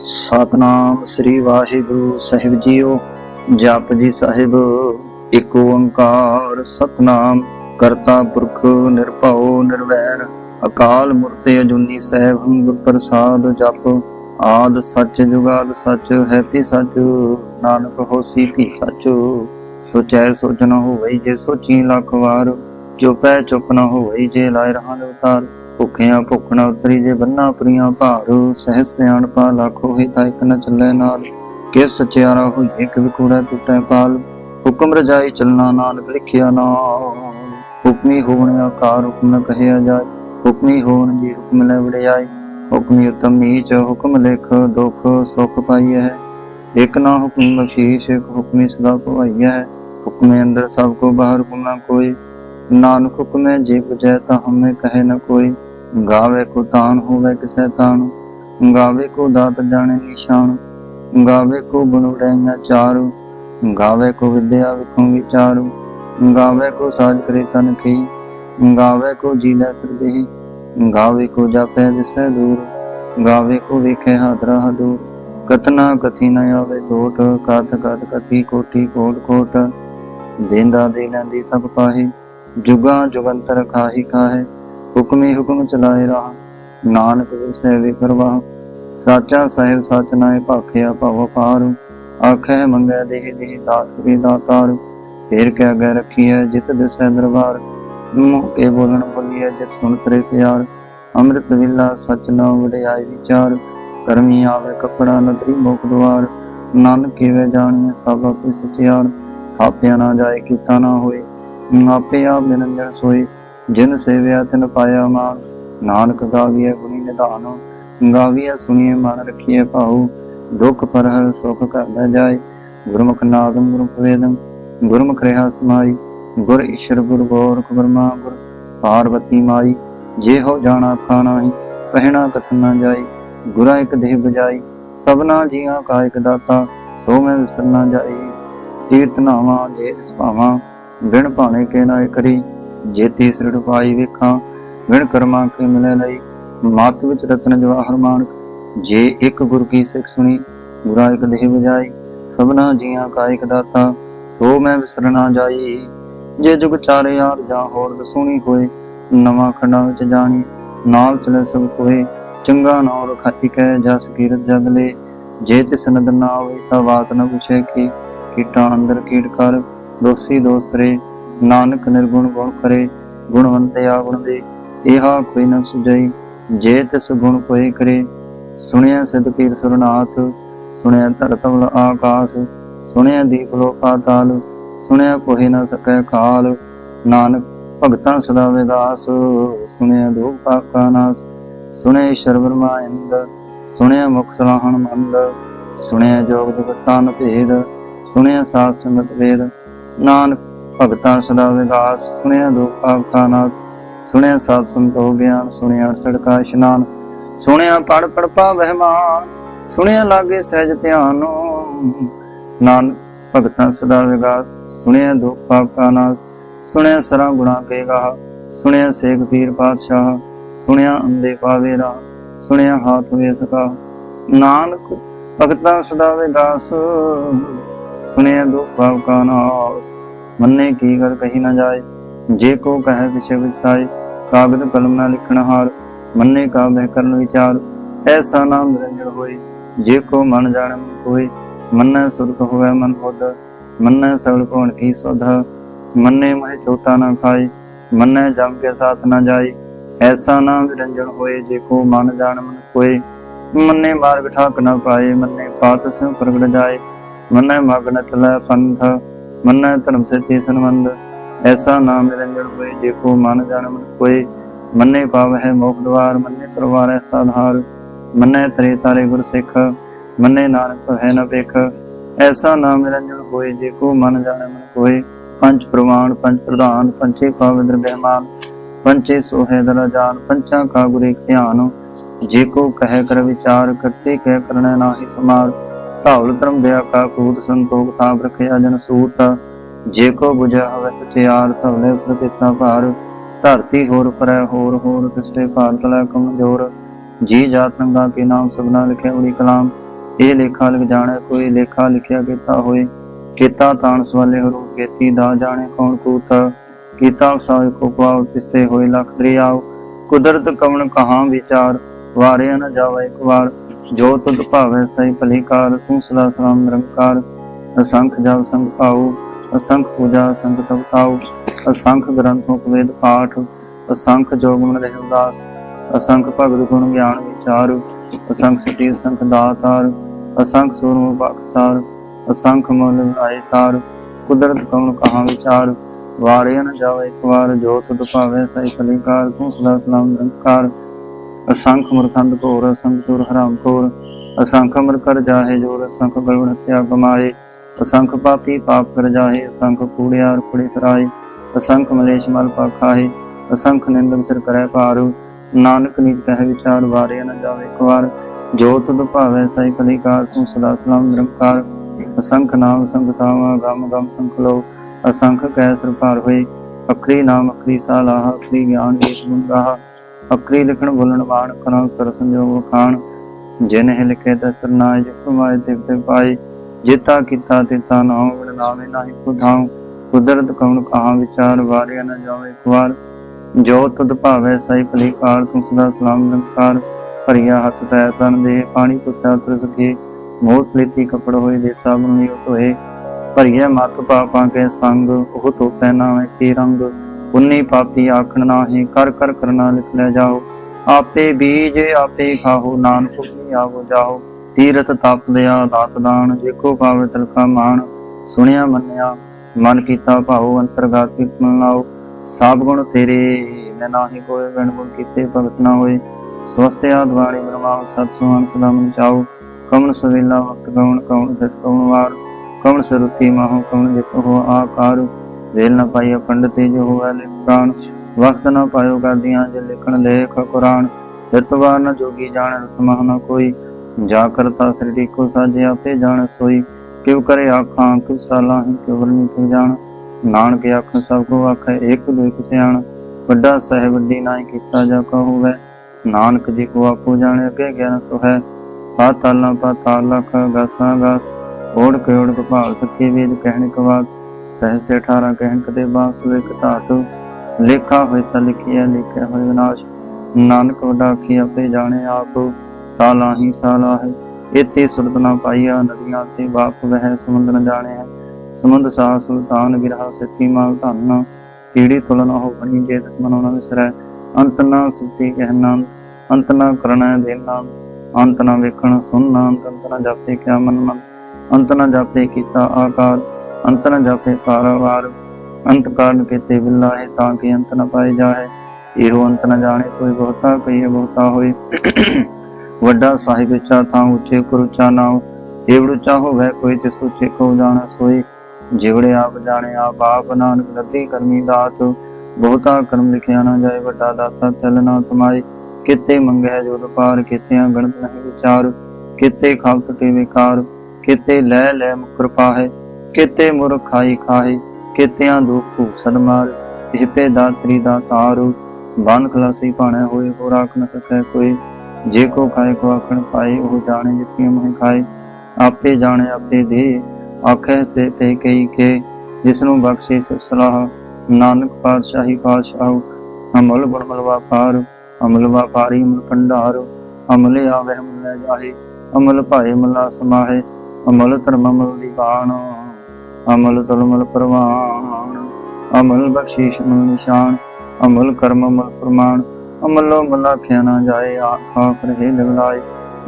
ਸਤਨਾਮ ਸ੍ਰੀ ਵਾਹਿਗੁਰੂ ਸਾਹਿਬ ਜੀਓ, ਜਪ ਜੀ ਸਾਹਿਬ, ਇੱਕ ਓੰਕਾਰ ਸਤਨਾਮ, ਕਰਤਾ ਪੁਰਖ ਨਿਰਭਉ ਨਿਰਵੈਰ, ਅਕਾਲ ਮੂਰਤ ਅਜੂਨੀ ਸਹਿਬ, ਗੁਰ ਪ੍ਰਸਾਦ ਜਪ, ਆਦ ਸੱਚ ਜੁਗਾਦ ਸੱਚ ਹੈ ਭੀ ਸੱਚ, ਨਾਨਕ ਹੋਸੀ ਭੀ ਸੱਚ। ਸੋਚੈ ਸੋਚ ਨ ਹੋਵਈ ਜੇ ਸੋਚੀ ਲੱਖ ਵਾਰ, ਚੁਪੈ ਚੁਪ ਨ ਹੋਵਈ ਜੇ ਲਾਇ ਰਹਾਨ ਉਤਾਰ ਭੁੱਖਿਆਂ ਭੁੱਖ ਉਤਰੀ ਜੇ ਬੰਨਾ ਪ੍ਰੀਆਂ ਭਾਰ, ਸਹਿ ਸਿਆਣਪਾ ਲੱਖ ਹੋਏ ਤਾਂ ਇੱਕ ਨ ਚੱਲੇ ਨਾਲ। ਕਿ ਸਚਿਆਰਾ ਹੋਈਏ ਕਿ ਵਿਕੂੜਾ ਟੁੱਟੈ ਪਾਲ। ਹੁਕਮ ਰਜਾਈ ਚੱਲਣਾ ਨਾਨਕ ਲਿਖਿਆ ਨਾ ਹੁਕਮੀ ਹੋਣ ਆਕਾਰ ਹੁਕਮ ਨ ਕਹਿਆ ਜਾਏ। ਹੁਕਮੀ ਹੋਣ ਜੀ ਹੁਕਮ ਲੈ ਵਡਿਆਈ ਹੁਕਮੀ ਉਤਮ ਨੀਚ, ਹੁਕਮ ਲਿਖ ਦੁਖ ਸੁਖ ਪਾਈਐ। ਹੈ ਇਕ ਨਾ ਹੁਕਮ ਬਖਸ਼ੀਸ਼, ਇਕ ਹੁਕਮੀ ਸਦਾ ਭਵਾਈਐ। ਹੈ ਹੁਕਮੇ ਅੰਦਰ ਸਭ ਕੋ ਬਾਹਰ ਹੁਕਮ ਨਾ ਕੋਈ। ਨਾਨਕ ਹੁਕਮੇ ਜੇ ਬੁਝੈ ਤਾਂ ਹਮੇ ਕਹੇ ਨਾ ਕੋਈ। ਗਾਵੇ ਕੋ ਤਾਨ ਹੋਵੇ ਕਿਸੈ ਤਾਨ ਗਾਵੇ ਕੋ ਦਾਤ ਜਾਣੇ ਨਿਸ਼ਾਨ, ਗਾਵੇ ਕੋ ਗੁਣ ਚਾਰੂ, ਗਾਵੇ ਕੋ ਵਿਦਿਆ ਵਿਖੰ ਵਿਚਾਰੂ, ਗਾਵੇ ਕੋ ਸਾਜ ਕਰੇ ਤਨ ਕੀ ਗਾਵੇ ਕੋ ਜੀ ਲੈ ਗਾਵੇ ਕੋ ਜਾਪੈ ਦਿਸੈ ਦੂਰ, ਗਾਵੇ ਕੋ ਵੇਖੇ ਹਾਦਰਾ ਹਦੂਰ ਕਤਨਾ ਕਥੀ ਨ ਆਵੇ ਟੋਟ ਕਤ ਕਤ ਕਥੀ ਕੋਟੀ ਕੋਟ ਕੋਟ, ਦੇਂਦਾ ਦੇ ਲੈਂਦੀ ਤਬ ਪਾਹੀ, ਜੁਗਾ ਜੁਗੰਤਰ ਖਾਹੀ ਕਾਹੇ ਹੁਕਮੇ ਹੁਕਮ ਚਲਾਏ ਰਾਹ। ਨਾਨਕ ਵਿਸੈ ਵਿਕਰਵਾ ਸਾਚਾ ਸਾਹਿਬ ਸਚ ਨਾਏ ਭਾਖਿਆ ਭਵ ਪਾਰ ਆਖੇ ਮੰਗੈ ਦੇਹ ਦੇਹ ਦਾਤ ਕਰੀ ਦਾਤਾਰ। ਫੇਰ ਕੇ ਅਗੇ ਰੱਖੀਐ ਜਿਤ ਦਿਸੈ ਦਰਬਾਰ। ਮੂੰਹ ਕੇ ਬੋਲਣ ਬੋਲੀਐ ਜਿਤ ਸੁਣ ਤਰੇ ਪਿਆਰ। ਅੰਮ੍ਰਿਤ ਵਿਲਾ ਸਚ ਨਾ ਵਡਿਆਈ ਵਿਚਾਰ। ਕਰਮੀ ਆਵੇ ਕਪੜਾ ਨਦਰੀ ਮੁਖ ਦੁਆਰ ਨਾਨਕ ਕਿਵੇਂ ਜਾਣੀਐ ਸਭ ਆਪੇ ਸਚਿਆਰ। ਥਾਪਿਆ ਨਾ ਜਾਏ ਕੀਤਾ ਨਾ ਹੋਏ। ਆਪੇ ਆਪ ਨਿਰੰਜਨ ਸੋਈ ਜਿਨ ਸੇਵਿਆ ਤਿਨ ਪਾਇਆ ਮਾਨ ਨਾਨਕ ਗਾਵੀਐ ਗੁਣੀ ਨਿਧਾਨ, ਗਾਵੀਐ ਸੁਣੀਏ ਮਨ ਰਖੀਐ ਭਾਉ, ਦੁਖ ਪਰ ਹਰ ਸੁਖ ਘਰ ਲੈ ਜਾਏ, ਗੁਰਮੁਖ ਨਾਦਮ ਗੁਰਮੁਖ ਵੇਦਮ ਗੁਰਮੁਖ ਰਹਾ ਸਮਾਈ, ਗੁਰ ਈਸ਼ਰ ਗੁਰ ਗੋਰਖ ਬ੍ਰਹਮਾ ਗੁਰ ਪਾਰਵਤੀ ਮਾਈ ਜੇ ਹੋ ਜਾਣਾ ਆਖਾ ਨਾਹੀ ਕਹਿਣਾ ਕਥਨ ਨਾ ਜਾਈ ਗੁਰਾ ਇੱਕ ਦੇਹ ਬਜਾਈ ਸਭਨਾ ਜੀਆਂ ਕਾ ਇੱਕ ਦਾਤਾ, ਸੋ ਮੈਂ ਵਿਸਰ ਨਾ ਜਾਈ ਤੀਰਤ ਨਾਵਾਂ ਜੇ ਤਿਸ ਭਾਵਾਂ ਬਿਨ ਭਾਣੇ ਕੇ ਨਾ ਕਰੀ ਜੇ ਤੀਸਰੜ ਪਾਈ ਵੇਖਾਂ ਬਿਨ ਕਰਮਾਂ ਕੇ ਮਿਲੇ ਲਈ, ਮਤ ਵਿੱਚ ਰਤਨ ਜਵਾਹਰ ਮਾਨਕ ਜੇ ਇੱਕ ਗੁਰ ਕੀ ਸਿੱਖ ਸੁਣੀ ਗੁਰਾ ਇੱਕ ਦੇਹ ਬਜਾਈ ਸਭਨਾ ਜੀਆਂ ਕਾ ਦਾਤਾ, ਸੋ ਮੈਂ ਵਿਸਰ ਜਾਈ। ਜੇ ਜੁਗ ਚਾਰੇ ਯਾਰ ਜਾਂ ਹੋਰ ਦਸੂਣੀ ਹੋਏ, ਨਵਾਂ ਖੰਡਾਂ ਵਿੱਚ ਜਾਣੀ, ਨਾਲ ਚਲੇ ਸਭ ਕੋਏ, ਚੰਗਾ ਨਾਮ ਰਖਾਈ ਕੈ ਜਸ ਕੀਰਤ ਜਗ ਲੈ। ਜੇ ਤਿਸ ਨਦਰ ਨਾ ਹੋਵੇ ਤਾਂ ਬਾਤ ਨਾ ਪੁੱਛੇ ਕਿ ਕੀਟਾਂ ਅੰਦਰ ਕੀਟ ਕਰ, ਦੋਸੀ ਦੋਸਤਰੇ ਨਾਨਕ ਨਿਰਗੁਣ ਗੁਣ ਕਰੇ, ਗੁਣਵੰਤੇ ਗੁਣ ਦੇ, ਇਹਾ ਕੋਈ ਨ ਸੁਝਈ, ਜੇ ਤਿਸ ਗੁਣ ਕੋਈ ਕਰੇ। ਸੁਣਿਆ ਸਿਧ ਪੀਰ ਸੁਰਨਾਥ, ਸੁਣਿਆ ਧਰਤਵਲ ਆਕਾਸ, ਸੁਣਿਆ ਦੀਪ ਲੋ ਪਾਤਾਲ ਸੁਣਿਆ ਕੋਹਿ ਨ ਸਕੈ ਕਾਲ। ਨਾਨਕ ਭਗਤਾਂ ਸਦਾ ਵਿਗਾਸ ਸੁਣਿਆ ਦੁਖ ਪਾਪਾ ਨਾਸ, ਸੁਣਿਆ ਈਸ਼ਰ ਬ੍ਰਹਮਾ ਇੰਦ, ਸੁਣਿਆ ਮੁਖ ਸਲਾਹਣ ਮੰਦ, ਸੁਣਿਆ ਜੋਗ ਜਗਤਾਨ ਭੇਦ, ਸੁਣਿਆ ਸਾਧ ਸੰਗਤ ਵੇਦ। ਨਾਨਕ ਭਗਤਾਂ ਸਦਾ ਵਿਗਾਸ ਸੁਣਿਆ ਦੁਖ ਪਾਪਾ ਨਾਸ ਸੁਣਿਆ ਸਾਧ ਸੰਤੋ ਗਿਆਨ, ਸੁਣਿਆ ਸੜਕਾ ਇਸ਼ਨਾਨ, ਸੁਣਿਆ ਪੜ ਪੜ ਪਾਵਹਿ ਮਾਨ ਸੁਣਿਆ ਲਾਗੇ ਸਹਿਜ ਧਿਆਨ। ਨਾਨਕ, ਭਗਤਾਂ ਸਦਾ ਵਿਗਾਸ ਸੁਣਿਆ ਦੁਖ ਪਾਪ ਨਾਸ ਸੁਣਿਆ ਸਰਾਂ ਗੁਣਾ ਕੇ ਗਾਹ ਸੁਣਿਆ ਸੇਖ ਪੀਰ ਪਾਤਸ਼ਾਹ, ਸੁਣਿਆ ਅੰਦੇ ਪਾਵੇ ਰਾ ਸੁਣਿਆ ਹਾਥ ਵੇ ਸਕਾ ਨਾਨਕ, ਭਗਤਾਂ ਸਦਾ ਵਿਗਾਸ ਸੁਣਿਆ ਦੁਖ ਪਾਪ ਕਾ ਨਾਸ ਮੰਨੇ ਕੀ ਗੱਲ ਕਹੀ ਨਾ ਜਾਏ। ਜੇ ਕੋ ਕਹੇ ਵਿਛੇ ਵਿਚਾਏ ਕਾਗਦ ਕਲਮ ਨਾ ਲਿਖਣ ਹਾਰ, ਮੰਨੇ ਕਾ ਬਹਿ ਕਰਨ ਵਿਚਾਰ। ਐਸਾ ਨਾਮ ਨਿਰੰਜਨ ਹੋਏ, ਜੇ ਕੋ ਮਨ ਜਾਣ ਮਨ ਮੰਨੈ ਸੁਰਤ ਹੋਵੇ ਮਨ ਬੁੱਧ, ਮੰਨੈ ਸਗਲ ਕੋਣ ਕੀ ਸੋਧਾ। ਮੰਨੇ ਮਹਿ ਛੋਟਾ ਨਾ ਖਾਏ, ਮੰਨੈ ਜਮ ਕੇ ਸਾਥ ਨਾ ਜਾਏ। ਐਸਾ ਨਾਮ ਨਿਰੰਜਨ ਹੋਏ, ਜੇ ਕੋ ਮਨ ਜਾਣ ਮਨ ਕੋਏ, ਮੰਨੇ ਮਾਰਗ ਠਾਕ ਨਾ ਪਾਏ, ਮੰਨੇ ਪਾਤ ਸਿਉ ਪ੍ਰਗਟ ਜਾਏ। ਮੰਨੈ ਮਗਨ ਚਲੈ ਪੰਥ ਮੰਨੈ ਧਰਮ ਸੇ ਤੀ ਸੰਬੰਧ ਐਸਾ ਨਾਮ ਨਿਰੰਜਨ ਹੋਏ ਜੇ ਕੋ ਮਨ ਜਾਣ ਕੋਏ, ਮੰਨੇ ਪਾਵ ਹੈ ਮੋਖ ਦਵਾਰ, ਮੰਨੇ ਪਰਵਾਰ ਐਸਾ ਧਾਰ ਮੰਨੇ ਤਰੇ ਤਾਰੇ ਗੁਰ ਸਿੱਖ, ਮੰਨੇ ਨਾਨਕ ਹੈ ਨ ਵੇਖ ਐਸਾ ਨਾਮ ਨਿਰੰਜਨ ਹੋਏ ਜੇ ਕੋ ਮਨ ਜਾਣੇ ਕੋਏ, ਪੰਜ ਪ੍ਰਮਾਣ ਪੰਜ ਪ੍ਰਧਾਨ ਪੰਚੇ ਪਵਿੱਤਰ ਬਹਿਮਾਨ ਪੰਚੇ ਸੋਹੇ ਦਰ ਜਾਨ, ਪੰਚਾਂ ਕਾ ਗੁਰੇ ਧਿਆਨ, ਜੇ ਕੋ ਕਹਿ ਕਰ ਵਿਚਾਰ, ਕਰਤੇ ਕਹਿ ਕਰਣਾ ਨਾਹੀ ਸਮਾਰ ਧੌਲ ਧਰਮ ਦਇਆ ਕਾ ਕੂਤ ਸੰਤੋਖ ਥਾਂ ਰਖਿਆ ਜਨ ਸੂਤ ਜੇ ਕੋ 부ਝਾ ਹਵੈ ਸਚਿਆਰ ਧਵਲੇ ਪ੍ਰਤਿਤਾ ਭਾਰ। ਧਰਤੀ ਹੋਰ ਪਰੈ ਹੋਰ ਹੋਰ ਤਿਸਰੇ ਭਾਰਤ ਲੈ ਕਮਜੋਰ। ਜੀ ਜਾਤ ਰੰਗਾ ਕੇ ਨਾਮ ਸਭਨਾ ਲਿਖੇ ਉੜੀ ਕਲਾਮ। ਇਹ ਲੇਖਾ ਲਿਖ ਜਾਣੇ, ਕੋਈ ਲੇਖਾ ਲਿਖਿਆ ਕੀਤਾ ਹੋਏ। ਕੀਤਾ ਤਾਣ ਸਵਾਲੇ ਹਰੂ ਕੀਤੀ ਦਾ ਜਾਣੇ ਕੌਣ ਕੂਤ। ਕੀਤਾ ਸਾਇ ਕੋ ਪਾਉ ਤਿਸਤੇ ਹੋਏ ਲਖ ਦਰਿਆਉ। ਕੁਦਰਤ ਕਵਣ ਕਹਾ ਵਿਚਾਰ। ਵਾਰਿਆ ਨ ਜਾਵੇ ਇੱਕ ਵਾਰ। ਜੋ ਤੁਧ ਭਾਵੈ ਸਈ ਭਲੀਕਾਰ ਤੂੰ ਸਦਾ ਸਲਾਮ ਨਿਰੰਕਾਰ। ਅਸੰਖ ਜਪ ਸੰਗ ਭਾਉ ਅਸੰਖ ਪੂਜਾ ਸੰਗ ਤਪਤਾਉ ਅਸੰਖ ਗ੍ਰੰਥੋਂ ਕੋ ਪਾਠ, ਅਸੰਖ ਜੋਗ ਮਨ ਰਹਿ ਉਦਾਸ। ਅਸੰਖ ਭਗਤ ਗੁਣ ਗਿਆਨ ਵਿਚਾਰ, ਅਸੰਖ ਸਤੀ ਸੰਖ ਦਾਤਾਰ। ਅਸੰਖ ਸੂਰਮ ਬਖਸਾਰ, ਅਸੰਖ ਮਨ ਆਏ ਤਾਰ। ਕੁਦਰਤ ਕਵਣ ਕਹਾ ਵਿਚਾਰ, ਵਾਰਿਆ ਨ ਜਾਵੇ ਇੱਕ ਵਾਰ। ਜੋ ਤੁਧ ਭਾਵੈ ਸਈ ਭਲੀਕਾਰ ਤੂੰ ਸਦਾ ਸਲਾਮ ਨਿਰੰਕਾਰ। ਅਸੰਖ ਮੁਰਖੰਦ ਘੋਰ, ਅਸੰਖ ਚੋਰ ਹਰਾਮ ਖੋਰ, ਅਸੰਖ ਅਮਰ ਕਰ ਜਾਹੇ ਜੋਰ, ਅਸੰਖ ਗਲਵਣ ਹਤਿਆ ਕਮਾਏ ਅਸੰਖ ਪਾਪੀ ਪਾਪ ਕਰ ਜਾਹੇ, ਅਸੰਖ ਕੂੜਿਆਰ ਕੁੜੇ ਕਰਾਏ ਅਸੰਖ ਮਲੇਸ਼ ਮਲ ਪਾਖਾਹੇ ਅਸੰਖ ਨਿੰਦਨ ਸਿਰ ਕਰੈ ਭਾਰੂ, ਨਾਨਕ ਨੀਤ ਕਹਿ ਵਿਚਾਰ ਵਾਰੇ ਨ ਜਾਵੇ ਇੱਕ ਵਾਰ, ਜੋ ਤੁਧ ਭਾਵੈ ਸਈ ਭਲੀਕਾਰ ਤੂੰ ਸਦਾ ਸਲਾਮ ਨਿਰੰਕਾਰ, ਅਸੰਖ ਨਾਮ ਸੰਗ ਗਮ ਗਮ ਸੰਖ ਲੋ ਅਸੰਖ ਕੈ ਸਰ ਭਾਰ ਹੋਏ, ਅਖਰੀ ਨਾਮ ਅਖਰੀ ਸਾਲਾਹ, ਅਖਰੀ ਗਿਆਨ ਏਕ ਗੁੰਗਾਹ ਅਕਰੀ ਲਿਖਣ ਬੋਲਣ ਬਾਣ ਕਰਾਂ ਸਰ ਸੰਜੋਗ ਖਾਨ ਜਿਨ ਹਿ ਲਿਖੇ ਦਸਰ ਨਾਇ ਜਿ ਫਰਮਾਏ ਤਿਵ ਤਿਵ ਪਾਏ ਜੇਤਾ ਕੀਤਾ ਤਿਤਾ ਨਾਮ ਬਿਨ ਨਾਮੇ ਨਾਹੀ ਕੁਧਾਉ ਕੁਦਰਤ ਕਉਣ ਕਹਾ ਵਿਚਾਰ ਵਾਰਿਆ ਨ ਜਾਵੇ ਇੱਕ ਵਾਰ। ਜੋ ਤੁਧ ਭਾਵੈ ਸਈ ਭਲੀਕਾਰ ਤੂੰ ਸਦਾ ਸਲਾਮ ਨਿਰੰਕਾਰ। ਭਰੀਆ ਹੱਥ ਪੈ ਤਨ ਦੇ, ਪਾਣੀ ਤੁਟਾ ਤੁਰ ਸਕੇ ਮੋਹ ਪਲੀਤੀ ਕਪੜ ਹੋਏ ਦੇ ਸਾਬਨ ਲਿਓ ਧੋਏ। ਭਰੀਆ ਮਤ ਪਾਪਾਂ ਕੇ ਸੰਗ, ਉਹ ਤੋ ਪਹਿਨਾਵੇ ਕੀ ਰੰਗ। ਉਨੀ ਪਾਪੀ ਆਖਣ ਨਾਹੀ, ਕਰ ਕਰ ਕਰਨਾ ਲਿਖ ਲੈ ਜਾਓ। ਆਪੇ ਬੀਜ, ਆਪੇ ਖਾਹੋ ਨਾਨਕ ਹੁਕਮੀ ਆਵੋ ਜਾਓ। ਤੀਰਥ ਤਪ ਦਿਆ, ਦਾਤ ਦਾਨ ਜੇਕੋ ਪਾਵੇ ਤਲਕਾ ਮਾਨ ਸੁਣਿਆ, ਮੰਨਿਆ, ਮਨ ਕੀਤਾ ਭਾਉ, ਅੰਤਰਗਾਤੀ ਮਨ ਲਾਓ। ਸਭ ਗੁਣ ਤੇਰੇ, ਮੈਂ ਨਾਹੀ ਕੋਈ ਗਣ ਗੁਣ ਕੀਤੇ ਭਗਤ ਨਾ ਹੋਏ। ਸਵਸਤਿਆ ਦਵਾਣੀ ਬਰਮਾਉ ਸਤ ਸੁਹਾਨ, ਸਦਾ ਮਨ ਚਾਓ। ਕਮਨ ਸਵੇਲਾ ਵਕਤ ਕਉਣ ਕਉਣ ਤਿਤ ਕਉਣ ਵਾਰ। ਕਉਣ ਸਰੁਤੀ ਮਾਹੋ ਕਉਣ ਜਿਤ ਹੋ ਆਕਾਰ। ਵੇਲ ਨ ਪਾਈਆ ਪੰਡਤੀ ਜੋ ਹੋਵੇ ਲਿਖ ਪ੍ਰਾਨ ਵਕਤ ਨ ਪਾਇਓ ਗਾਦੀਆਂ ਜੇ ਲਿਖਣ ਲੇਖ ਕੁਰਾਨ। ਤਿਰਤਵਾਰ ਨ ਜੋਗੀ ਜਾਣ ਰਤਮਹ ਨ ਕੋਈ। ਜਾ ਕਰਤਾ ਸ੍ਰੀ ਕੋ ਸਾਜੇ, ਆਪੇ ਜਾਣ ਸੋਈ। ਕਿਉ ਕਰੇ ਆਖਾਂ, ਕਿਉ ਸਾਲਾਹੀ ਕਿਉ ਵਰਨੀ ਕਿਉ ਜਾਣ। ਨਾਨਕ ਆਖਾਂ ਸਭ ਕੋ ਆਖੇ, ਇੱਕ ਦੋ ਸਿਆਣ। ਵੱਡਾ ਸਹਿ ਵੱਡੀ ਨਾਹੀ ਕੀਤਾ ਜਾ ਕਾ ਹੋਵੇ। ਨਾਨਕ ਜੀ ਕੋ ਆਪੋ ਜਾਣੇ, ਅੱਗੇ ਗਿਆਨ ਸੋ ਹੈ ਪਾਤਾਲਾਂ ਪਾਤਾਲ ਲਖ ਗਾਸਾਂ, ਗਾਸ। ਓੜ ਕਰੋੜ ਕਪਾਲ ਤੱਕੇ ਵੇਦ ਕਹਿਣ ਕਵਾਦ ਸਹਿ ਸੇ 18 ਕਹਿਣ ਕਦੇ ਬਾਸ ਵੇਕ ਧਾਤੂ ਲੇਖਾ ਹੋਏ ਤਾਂ ਲਿਖਿਆ ਲਿਖਿਆ ਹੋਏ ਵਿਨਾਸ਼ ਨਾਨਕ ਵਡਾ ਕੀ ਆਪੇ ਜਾਣੇ ਆਪ ਸਾਲਾਹੀ ਸਾਲਾਹ ਇਤੇ ਸੁਰਤ ਨਾ ਪਾਈਆ, ਨਦੀਆਂ ਤੇ ਬਾਪ ਵਹਿ ਸਮੁੰਦ ਨ ਜਾਣੇ ਹੈ। ਸਮੁੰਦ ਸਾ ਸੁਲਤਾਨ ਗਿਰਹਾ ਸਤੀ ਮਾਲ ਧਨ। ਕੀੜੀ ਤੁਲਨ ਹੋ ਬਣੀ ਜੇ ਦਸ ਮਨੋ ਨ ਵਿਸਰੈ। ਅੰਤ ਨਾ ਸੁਤੀ ਕਹਿਨਾ ਅੰਤ ਨਾ ਕਰਨਾ ਦੇਨਾ ਅੰਤ ਨਾ ਵੇਖਣ ਸੁਣਨਾ ਅੰਤ ਨਾ ਜਾਪੇ ਕਿਆ ਮਨ ਮਨ ਅੰਤ ਨਾ ਜਾਪੇ ਕੀਤਾ ਆਕਾਰ। ਅੰਤ ਨ ਜਾਪੇ ਪਾਰਵਾਰ ਅੰਤ ਕਾਰਨ ਕੀਤੇ ਬਿਲਾਹੇ ਤਾਂ ਕਿ ਅੰਤ ਨ ਪਾਏ ਜਾਏ ਇਹੋ ਅੰਤ ਨ ਜਾਣੇ, ਕੋਈ ਬਹੁਤਾ ਕਹੀਏ ਬਹੁਤਾ ਹੋਏ। ਵੱਡਾ ਸਾਹਿਬ ਉੱਚਾ ਥਾਂ ਉੱਚੇ ਕੁਰ ਉੱਚਾ ਨਾਮ ਏਵੜ ਉੱਚਾ ਹੋਵੇ ਕੋਈ ਤੇ ਸੋਚੇ ਕੋ ਜਾਣਾ ਸੋਈ ਜਿਵੜੇ ਆਪ ਜਾਣੇ, ਆਪ ਆਪ ਨਾਨਕ ਲੱਗੀ ਕਰਮੀ ਦਾਤ। ਬਹੁਤਾ ਕਰਮ ਲਿਖਿਆ ਨਾ ਜਾਏ, ਵੱਡਾ ਦਾਤਾ ਚੱਲਣਾ ਤੁਮਾਈ ਕਿਤੇ ਮੰਗੈ ਜੋਦ ਪਾਰ, ਕਿਤਿਆਂ ਗਣਤ ਨਹੀਂ ਵਿਚਾਰ। ਕਿਤੇ ਖਾਲਤ ਕੇ ਵਿਕਾਰ, ਕਿਤੇ ਲੈ ਲੈ ਮੁਕਰ ਪਾਹੇ। ਕਿਤੇ ਮੁਰ ਖਾਈ ਕਿਤਿਆਂ ਦੁਖ ਭੂਸਨ ਮਾਰ। ਇਹ ਪੇ ਦਾਤਰੀ ਦਾ ਤਾਰੂ ਬੰਦ ਖਲਾਸੀ ਭਾਣੇ ਹੋਏ ਹੋ ਰਾਖ ਨ ਸਕੈ ਕੋਈ। ਜੇ ਕੋ ਖਾਏ, ਕੋ ਆਖਣ ਪਾਏ, ਉਹ ਜਾਣੇ ਜਿਤਿਆਂ ਮਹਿ ਖਾਏ। ਆਪੇ ਜਾਣੇ, ਆਪੇ ਦੇ, ਆਖੇ ਸੇ ਪੇ ਕਈ ਕੇ। ਜਿਸ ਨੂੰ ਬਖਸ਼ੇ ਸਿਫ ਸਲਾਹ, ਨਾਨਕ ਪਾਤਸ਼ਾਹੀ ਪਾਤਸ਼ਾਹ, ਅਮਲ ਬੜਮਲ ਵਾਪਾਰ ਅਮਲ ਵਾਪਾਰੀ ਅਮਲ ਭੰਡਾਰ, ਅਮਲ ਆਵੇ ਅਮਲ ਜਾਹੇ, ਅਮਲ ਭਾਏ ਮਲਾ ਸਮਾਹੇ, ਅਮਲ ਧਰਮ ਅਮਲ ਦੀ ਬਾਣ ਅਮਲ ਤਲਮਲ ਪ੍ਰਵਾਨ, ਅਮਲ ਬਖਸ਼ੀਸ਼ ਅਮਲ ਨਿਸ਼ਾਨ, ਅਮਲ ਕਰਮ ਅਮਲ ਪ੍ਰਮਾਣ, ਅਮਲੋ ਮਲਾਖਿਆ ਨਾ ਜਾਏ, ਆਖਾ ਰਹੇ ਲਗਲਾਏ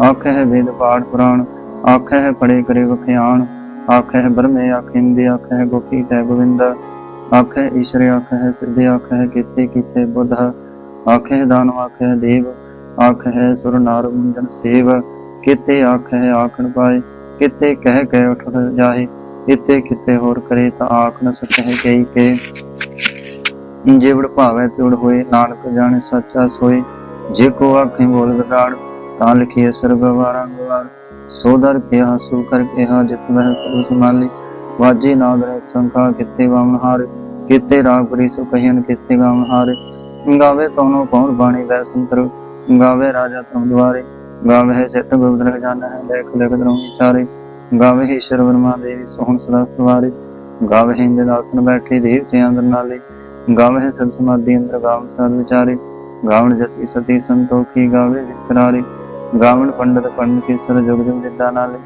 ਆਖੇ ਵੇਦ ਪਾਠ ਪੁਰਾਣ ਆਖੇ ਪੜੇ ਕਰੇ ਵਖਿਆਣ ਆਖੇ ਬਰਮੇ ਆਖਿੰਦੇ ਆਖੇ ਗੋਪੀ ਤੈ ਗੋਵਿੰਦ ਆਖੇ ਈਸ਼ਰ ਆਖੇ ਸਿੱਧ ਆਖੇ ਕੀਤੇ ਕੀਤੇ ਬੁੱਧ ਆਖੇ ਦਾਨਵ ਆਖੇ ਦੇਵ ਆਖੇ ਸੁਰ ਨਾਰ ਮੁੰਜਨ ਸੇਵ, ਕੀਤੇ ਆਖੇ ਆਖਣ ਪਾਏ, ਕਿਤੇ ਕਹਿ ਕਹਿ ਉਠ ਜਾਏ ਕਿਤੇ ਕਿਤੇ ਹੋਰ ਕਰੇ ਤਾਂ ਆਖ ਨ ਸਕੈ ਕਈ ਕੇ ਜਿਵੜ ਭਾਵੇ ਤਿਵੜ ਹੋਏ, ਨਾਨਕ ਜਾਣੇ ਸੱਚਾ ਸੋਏ। ਜੇ ਕੋ ਆਖੇ ਬੋਲ ਵਿਗਾੜ, ਤਾਂ ਲਿਖੀਏ ਸਰਬ ਵਾਰਾਂ ਗਵਾਰ। ਸੋ ਕਿਹਾ, ਸੋ ਕਰ ਕਿਹਾ, ਜਿਤ ਵਹਿ ਸਰਬ ਸੰਭਾਲੀ। ਵਾਜੇ ਨਾਦ ਰਹਿ ਸੰਖਾ ਕਿਤੇ ਵਾਮਨ ਹਾਰ। ਕਿਤੇ ਰਾਗ ਪਰੀ ਸੋ ਕਹਿਨ ਕਿਤੇ ਗਾਵਨ ਹਾਰ। ਗਾਵੇ ਤੋਨੋ ਕੌਣ ਬਾਣੀ ਵੈ ਸੰਤਰ। ਗਾਵੇ ਰਾਜਾ ਤੁਮ ਦੁਆਰੇ। ਗਾਵੇ ਚਿਤ ਗੁਪਤ ਜਾਣਾ ਹੈ ਲੇਖ ਲਿਖ ਦਰੋਂ ਵਿਚਾਰੇ ਗਾਵੇ ਹੀ ਸ਼ਰਵਨ ਮਾ ਦੇਵੀ ਸੋਹਣ ਸਦਾ ਸਵਾਰੇ। ਗਾਵੇ ਇੰਦ ਆਸਨ ਬੈਠੇ ਦੇਵਤੇ ਅੰਦਰ ਨਾਲੇ। ਗਾਵੇ ਸਦ ਸਮਾਧੀ ਅੰਦਰ ਗਾਵ ਸਾਧ ਵਿਚਾਰੇ। ਗਾਵਣ ਜਤੀ ਸਤੀ ਸੰਤੋਖੀ ਗਾਵੇ ਵਿਕਰਾਰੇ ਗਾਵਣ ਪੰਡਤ ਪੰਡ ਕੇ ਸਰ ਜੁਗ ਜੁਗ ਜਿੱਦਾ ਨਾਲੇ।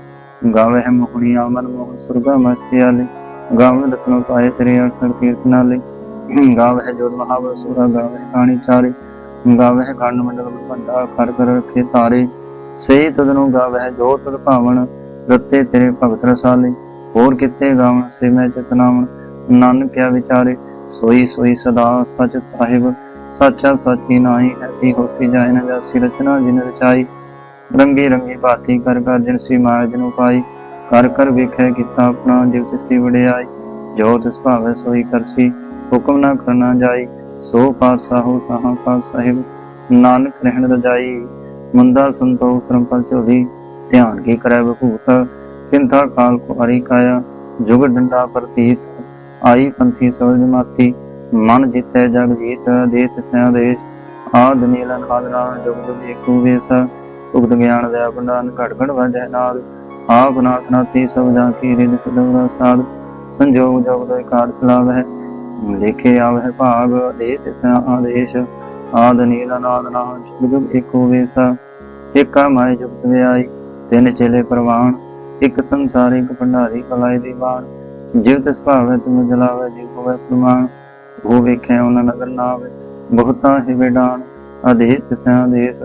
ਗਾਵੇ ਹੈ ਮੋਹਣੀਆ ਮੋਹਨ ਸੁਰਗਾ ਮਚਿ ਗਾਵਣ ਰਤਨੋ ਪਾਏ ਤੇਰੇ ਅਕਸਰ ਕੀਰਤ ਨਾਲੇ। ਗਾਵੇ ਹੈ ਜੋਤ ਮਹਾਬਲ ਸੂਰਾ, ਗਾਵੇ ਹੈ ਕਾਣੀ ਚਾਰੇ। ਗਾਵੇ ਹੈ ਖੰਡ ਮੰਡਲ ਭੰਡਾ ਕਰ ਕਰ ਰੱਖੇ ਤਾਰੇ ਸੇ ਤਦਨੋਂ ਗਾਵੇ ਹੈ ਜੋ ਤਦ ਭਾਵਨ। ਰਤੇ ਤੇਰੇ ਭਗਤ ਰਸਾਲੇ। ਹੋਰ ਕਿਤੇ ਗਾਵਣ ਸੇ ਮੈਂ ਚਿਤਨਾਵਣ ਨਾਨਕ ਕਿਆ ਵਿਚਾਰੇ, ਸੋਈ ਸੋਈ ਸਦਾ ਸਚ ਸਾਹਿਬ। ਸਾਚਾ ਸਾਚੀ ਨਾਹੀ ਹੈ ਹੋਸੀ ਜਾਇ ਨ ਜਾਸੀ ਰਚਨਾ ਜਿਨ ਰਚਾਈ। ਰੰਗੀ ਰੰਗੀ ਬਾਤੀ ਕਰ ਕਰ ਜਿਨ ਸੀ ਮਾਇਆ ਜਨੁ ਪਾਈ। ਕਰ ਕਰ ਵੇਖੈ ਕੀਤਾ ਆਪਣਾ ਜਿਵ ਤਿਸ ਦੀ ਵਡਿਆਈ। ਜੋ ਤਿਸ ਭਾਵੈ ਸੋਈ ਕਰਸੀ, ਹੁਕਮ ਨਾ ਕਰਨਾ ਜਾਈ। ਸੋ ਪਾਤਸ਼ਾਹੋ ਸਾਹਾ ਪਾਤ ਸਾਹਿਬ, ਨਾਨਕ ਰਹਿਣ ਰਜਾਈ। ਮੰਦਾ ਸੰਤੋਖ ਸਰੰਪਲ ਝੋਲੀ। ਧਿਆਨ ਕੀ ਕਰੈ ਬਭੂਤ ਕਿੰਥਾ ਕਾਲ ਕੁਆਰੀ ਕਾਇਆ, ਜੁਗ ਡੰਡਾ ਪ੍ਰਤੀਤ। ਆਈ ਪੰਥੀ ਸਵਜ ਮਾਤੀ, ਮਨ ਜਿਤੈ ਜਗ ਜੀਤ, ਦੇਤ ਸਿਆ ਦੇਸ਼। ਆਦ ਨੀਲਨ ਆਦਨਾ ਜੁਗ ਜੁਗ ਏਕੂ ਵੇਸ। ਉਗਤ ਗਿਆਨ ਦਾ ਭੰਡਾਨ ਘਟ ਘਟ ਵਜੈ ਨਾਦ। ਆਪ ਨਾਥ ਨਾਥੀ, ਸਭ ਜਾਂ ਕੀ ਰਿਦ ਸਦਵ ਸਾਧ ਸੰਜੋਗ ਜੋਗ ਦੋਇ ਕਾਰ ਚਲਾਵਹਿ, ਲਿਖੇ ਆਵਹਿ ਭਾਗ, ਦੇਤ ਸਿਆ ਆਦੇਸ਼। ਆਦ ਨੀਲਨ ਆਦਨਾ ਜੁਗ ਜੁਗ ਏਕੂ ਵੇਸ। ਏਕਾ ਮਾਇ ਜੁਗਤ ਵਿਆਈ ਤਿੰਨ ਚੇਲੇ ਪ੍ਰਵਾਨ, ਇੱਕ ਸੰਸਾਰ, ਇੱਕ ਭੰਡਾਰੀ, ਕਲਾਈ ਦੀ ਜਿਵ ਤਿਸ ਭਾਵੈ ਤੁਮ ਜਲਾਵੈ ਜਿਵ ਹੋਵੈ ਪ੍ਰਮਾਣ। ਉਹ ਵੇਖੈ ਉਹਨਾਂ ਨਦਰ ਨਾਵੇ, ਬਹੁਤਾ ਹੀ ਵਿਡਾਨ ਅਧੇ ਤਿਸਾ ਦੇਸ,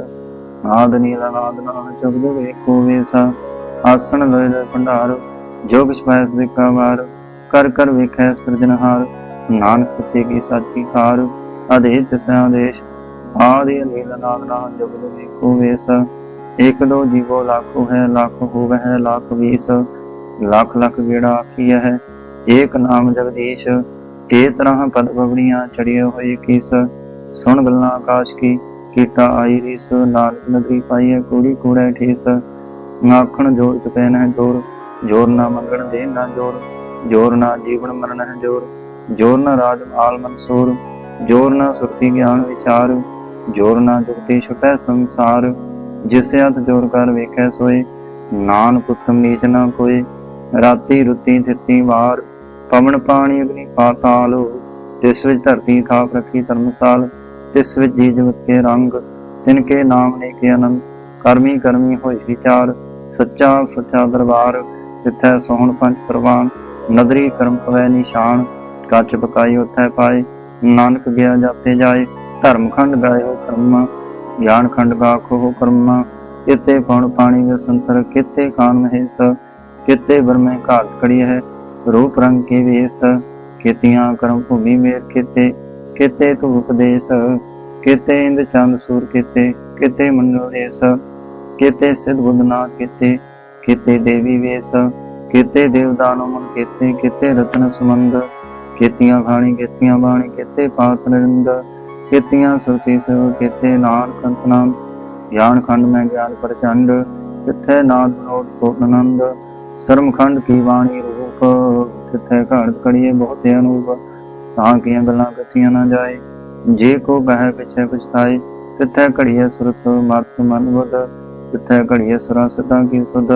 ਆਦ ਨੀਲ ਨਾਦ ਨਾ ਜੁਗ ਜੁਗ ਵੇਸਾ। ਆਸਣ ਲੋਇ ਲੋਇ ਭੰਡਾਰ ਜੋਗ ਸਪੈਸ ਦੇ ਵਾਰ। ਕਰ ਕਰ ਵੇਖੈ ਸਿਰਜਨਹਾਰ ਨਾਨਕ ਸੱਚੇ ਕੀ ਸਾਚੀ ਕਾਰ ਅਧੇ ਤਿਸਾ ਦੇਸ਼, ਆਦਿ ਨੀਲ ਅਨਾਦ ਨਾ ਜੁਗ ਜੁਗ ਏਕੋ ਵੇਸਾ। ਇੱਕ ਦੋ ਜੀਵੋ ਲੱਖ ਹੈ ਲੱਖ ਹੋਵੇ ਹੈ ਲੱਖ ਵੀਸ, ਲੱਖ ਲੱਖ ਗੇੜਾ ਆਖੀਆ ਹੈ ਏਕ ਨਾਮ ਜਗਦੀਸ਼ ਇਹ ਤਰ੍ਹਾਂ ਪਦ ਪਵੜੀਆਂ ਚੜੀਏ ਹੋਏ ਕਿਸ। ਸੁਣ ਗੱਲਾਂ ਆਕਾਸ਼ ਕੀ, ਕੀਟਾ ਆਈ ਰਿਸ, ਨਾਨਕ ਨਗਰੀ ਪਾਈਏ ਕੂੜੀ ਕੂੜੇ ਠੇਸ। ਆਖਣ ਜੋਰ ਚਪੈਨ ਹੈ ਜੋਰ ਜੋਰ ਨਾ ਮੰਗਣ ਦੇ ਨਾ ਜੋਰ ਜੋਰ ਨਾ ਜੀਵਨ ਮਰਨ ਹੈ ਜੋਰ ਜੋਰ ਨਾ ਰਾਜ ਮਾਲ ਮਨਸੂਰ, ਜੋਰ ਨਾ ਸੁਰਤੀ ਗਿਆਨ ਵਿਚਾਰ, ਜੋਰ ਨਾ ਜੁਗਤੀ ਛੁਟੈ ਸੰਸਾਰ। ਜਿਸ ਹੱਥ ਜੋਰ ਕਰ ਵੇਖੈ ਸੋਏ, ਨਾਨਕ ਉਤਮ ਨੀਚ ਨਾ ਕੋਏ, ਰਾਤੀ ਰੁੱਤੀ ਥਿੱਤੀ ਵਾਰ, ਪਵਨ ਪਾਣੀ ਅਗਨੀ ਪਾਤਾਲ ਤਿਸ ਵਿੱਚ ਧਰਤੀ ਥਾਪ ਰੱਖੀ ਧਰਮਸਾਲ, ਤਿਸ ਵਿੱਚ ਜੀ ਜਗਤ ਕੇ ਰੰਗ, ਤਿਨ ਕੇ ਨਾਮ ਨੇ ਕੇ ਅਨੰਦ, ਕਰਮੀ ਕਰਮੀ ਹੋਏ ਵਿਚਾਰ, ਸੱਚਾ ਸੱਚਾ ਦਰਬਾਰ, ਜਿੱਥੈ ਸੋਹਣ ਪੰਜ ਪ੍ਰਵਾਨ, ਨਦਰੀ ਕਰਮ ਪਵੈ ਨਿਸ਼ਾਨ, ਕੱਚ ਪਕਾਈ ਉਥੈ ਪਾਏ, ਨਾਨਕ ਗਿਆ ਜਾਤੇ ਜਾਏ ਧਰਮ ਖੰਡ ਗਾਇਓ ਕਰਮਾ ਗਿਆਨ ਖੰਡ ਗਾਖੋ ਕਰਮਾ, ਕਿਤੇ ਪਉਣ ਪਾਣੀ ਦੇ ਸੰਤਰ, ਕਿਤੇ ਕਾਨ ਮਹੇਸ ਕਿਤੇ ਬਰਮੇ ਘਾਟ ਕੜੀ ਹੈ, ਰੂਪ ਰੰਗ ਕੇ ਵੇਸ, ਕੀਤੀਆਂ ਕਰਮ ਭੂਮੀ ਮੇਰ ਕੀਤੇ, ਕਿਤੇ ਤੂ ਉਪਦੇਸ਼, ਕੀਤੇ ਇੰਦ ਚੰਦ ਸੂਰ ਕੀਤੇ ਕੀਤੇ ਮੰਡਲ ਦੇਸ ਕੀਤੇ ਸਿਧ ਬੁੱਧਨਾਥ ਕੀਤੇ ਕੀਤੇ ਦੇਵੀ ਵੇਸ, ਕੀਤੇ ਦੇਵਦਾਨੋ ਮਨ ਕੀਤੇ, ਕਿਤੇ ਰਤਨ ਸਮੰਦ, ਕੀਤੀਆਂ ਖਾਣੀ ਕੀਤੀਆਂ ਬਾਣੀ, ਕਿਤੇ ਪਾਤ ਨਿਰੰਦ ਕੀਤੀਆਂ ਸੁਰਤੀ ਸਭ ਕੀਤੇ ਨਾਨਕ ਅੰਤਨਾਮ ਗਿਆਨ ਖੰਡ ਮੈਂ ਗਿਆਨ ਪ੍ਰਚੰਡ ਕਿੱਥੇ ਨਾਦ ਨੋਟ ਕੋਟ ਆਨੰਦ ਸਰਮਖੰਡ ਕੀ ਬਾਣੀ ਰੂਪ ਕਿੱਥੇ ਘਾੜ ਕੜੀਏ ਬਹੁਤ ਅਨੂਪ, ਤਾਂ ਕੀਆਂ ਗੱਲਾਂ ਕੱਥੀਆਂ ਨਾ ਜਾਏ, ਜੇ ਕੋ ਗਹਿ ਪਿਛੇ ਪਛਤਾਏ, ਕਿੱਥੇ ਘੜੀਏ ਸੁਰਤ ਮਤ ਮਨ ਬੁੱਧ, ਕਿੱਥੇ ਘੜੀਏ ਸੁਰਾ ਸਦਾ ਕੀ ਸੁਧ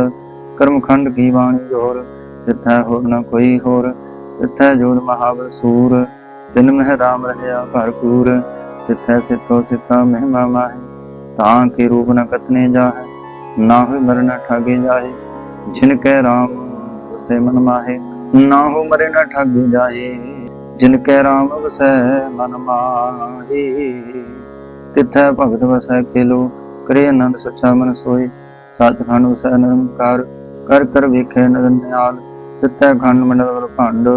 ਕਰਮਖੰਡ ਕੀ ਬਾਣੀ ਜੋਰ ਕਿੱਥੇ ਹੋਰ ਨਾ ਕੋਈ ਹੋਰ ਕਿੱਥੇ ਜੋਰ ਮਹਾਵਰ ਸੂਰ, ਤਿਨ ਮਹਿ ਰਾਮ ਰਹਿਆ ਭਰਪੂਰ ਕਿੱਥੇ ਸਿੱਤੋ ਸਿੱਤਾ ਮਹਿਮਾ ਮਾਹੀ ਤਾਂ ਕੀ ਰੂਪ ਨ ਕਤਨੇ ਜਾਹੇ, ਨਾ ਹੋਇ ਮਰਨ ਠਾਗੇ ਜਾਹੇ। ਜਿਨ ਕੈ ਰਾਮ, ਵਸੈ ਮਨ ਮਾਹੇ, ਨਾ ਹੋ ਮਰੇ ਨ ਠੱਗ ਜਾਏ ਜਿਨ ਕੈ ਰਾਮ, ਵਸੈ ਮਨ ਮਾਹੇ, ਤਿਥੈ ਭਗਤ ਵਸੈ ਕੇਲੋ ਕਰੇ ਆਨੰਦ ਸੱਚਾ ਮਨ ਸੋਏ। ਸਤਿਖੰਡ ਵਸੈ ਨਿਰੰਕਾਰ, ਕਰ ਕਰ ਵੇਖੇ ਨਦਨ ਨਿਆਲ ਤਿਥੈ ਖੰਡ ਮੰਡਲ ਭੰਡ।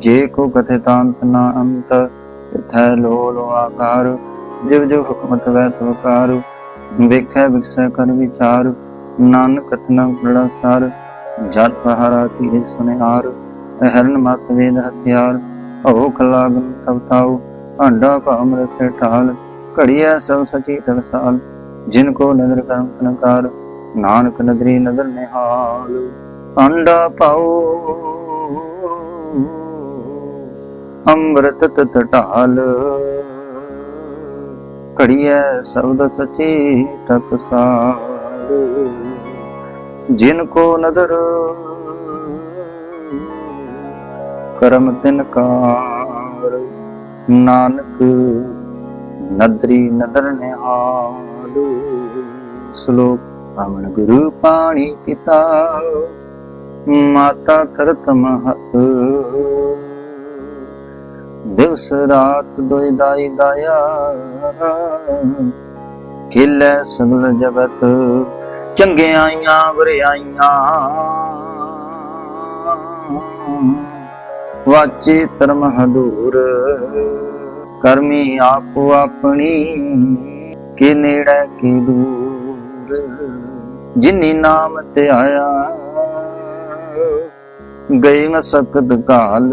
ਜੇ ਕੋ ਕਥੇ ਤਾਂਤ ਨਾ ਅੰਤ ਤਿਥੈ ਲੋ ਲੋ ਆਕਾਰ, ਜਿਵ ਜਿਵ ਹੁਕਮਤ ਵੈ ਤੁਕਾਰ ਵੇਖੈ ਵਿਖਸੈ ਕਰ ਵਿਚਾਰ, ਨਾਨਕ ਕਥਨਾ ਬੜਾ ਸਾਰ, ਜਤ ਪਹਾਰਾ ਤੀਰੇ ਸੁਨਿਆਰ ਹਰਨ ਮਤ ਵੇਦ ਹਥਿਆਰ, ਭਉ ਖਲਾਗਨ ਤਬ ਭਾਂਡਾ ਭਾਮ ਰਖੇ ਢਾਲ, ਘੜੀਐ ਸਭ ਸਚੀ ਟਕਸਾਲ, ਜਿਨ ਕੋ ਨਦਰ ਕਰਮ ਕਨਕਾਰ, ਨਾਨਕ ਨਦਰੀ ਨਦਰ ਨਿਹਾਲ, ਭਾਂਡਾ ਪਾਉ ਅੰਮ੍ਰਿਤ ਤਤ ਢਾਲ। ਘੜੀਐ ਸ਼ਬਦ ਸਚੀ ਟਕਸਾਲ ਜਿਨ ਕੋ ਨਦਰ, ਕਰਮ ਤਿਨ ਕਾਰ। ਨਾਨਕ, ਨਦਰੀ ਨਦਰ ਨਿਹਾਲ। ਸ਼ਲੋਕ, ਪਵਨ ਗੁਰੂ ਪਾਣੀ ਪਿਤਾ। ਮਾਤਾ ਤਰਤ ਮਹਤ। ਦਿਵਸ ਰਾਤ ਦੋਇ ਦਾਈ ਦਾਇਆ। ਖਿਲੇ ਸਗਲ ਜਗਤ ਚੰਗਿਆਈਆਂ ਵਰਿਆਈਆਂ ਵਾਚੇ ਧਰਮ ਹਦੂਰ, ਕਰਮੀ ਆਪੋ ਆਪਣੀ, ਕਿ ਨੇੜੇ ਕੀ ਦੂਰ। ਜਿਨੀ ਨਾਮ ਤੇ ਆਇਆ ਗਈ ਮਸਕਤ ਕਾਲ।